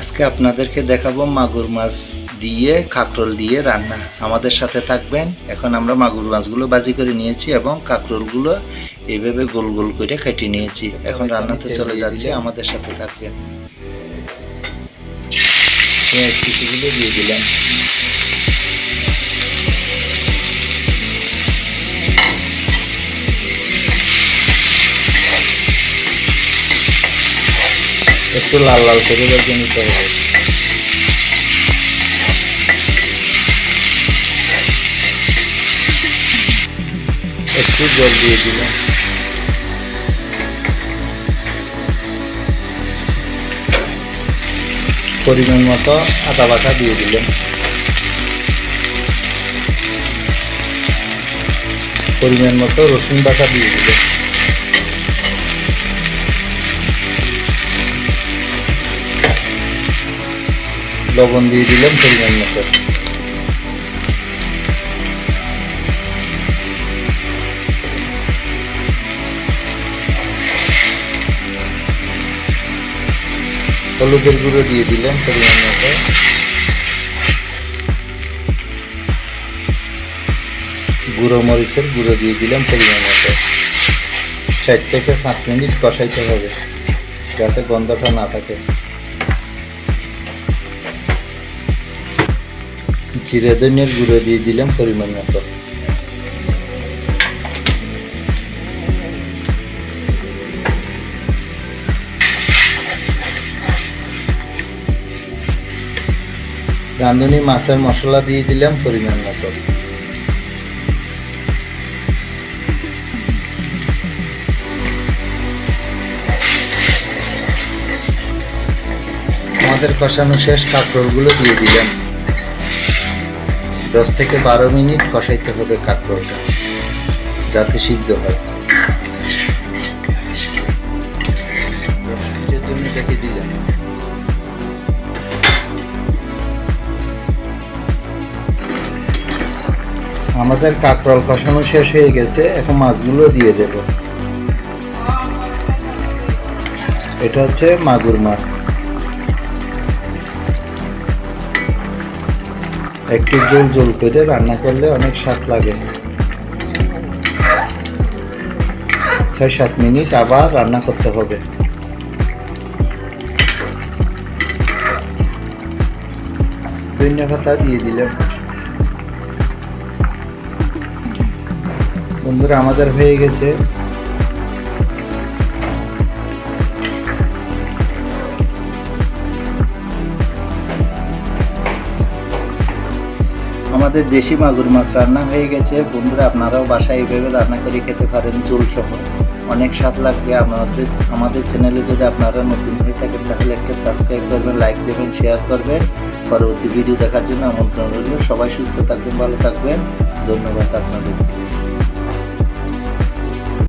আজকে আপনাদেরকে দেখাবো মাগুর মাছ দিয়ে কাঁকরোল দিয়ে রান্না। আমাদের সাথে থাকবেন। এখন আমরা মাগুর মাছগুলো বাজি করে নিয়েছি এবং কাঁকরোলগুলো এভাবে গোল গোল করে কেটে নিয়েছি। এখন রান্নাতে চলে যাচ্ছে আমাদের সাথে থাকবেন। পেঁয়াজ দিয়ে দিলাম। একটু লাল লাল করে ভেজে নিতে হবে। একটু জল দিয়ে দিলাম। পরিমাণ মতো আদা বাটা দিয়ে দিলাম। পরিমাণ মতো রসুন বাটা দিয়ে দিলাম। লবণ দিয়ে দিলাম পরিমাণ মতো। হলুদের গুঁড়ো দিয়ে দিলাম পরিমাণ মতো। গুঁড়ো মরিচের গুঁড়ো দিয়ে দিলাম পরিমাণ মতো। চার থেকে পাঁচ মিনিট কষাইতে হবে যাতে গন্ধটা না থাকে। জিরে ধনিয়ার গুঁড়ো দিয়ে দিলাম পরিমাণ মতো রাঁধুনি মাছের মশলা দিয়ে দিলাম পরিমাণ মতো আমাদের কষানো শেষ কাঁকড়গুলো দিয়ে দিলাম দশ থেকে বারো মিনিট কষাইতে হবে কাঁকড়টা যাতে সিদ্ধ হয়। আমাদের কাঁকরোল কষানো শেষ হয়ে গেছে, এখন মাছগুলো দিয়ে দেব। এটা হচ্ছে মাগুর মাছ। একটু জল জল করে রান্না করলে অনেক স্বাদ লাগে। ছয় সাত মিনিট আবার রান্না করতে হবে। ধনিয়া দিয়ে দিলাম। বন্ধুরা, আমাদের হয়ে গেছে। আমাদের দেশি মাগুর মাছ রান্না হয়ে গেছে। বন্ধুরা, আপনারাও বাসায় এইভাবে রান্না করে খেতে পারেন চুলসহ। অনেক স্বাদ লাগবে আমাদের আমাদের চ্যানেলে যদি আপনারা নতুন হয়ে থাকেন, তাহলে একটা সাবস্ক্রাইব করবেন লাইক দেবেন শেয়ার করবেন। পরবর্তী ভিডিও দেখার জন্য আমন্ত্রণ রইল। সবাই সুস্থ থাকবেন, ভালো থাকবেন। ধন্যবাদ আপনাদের।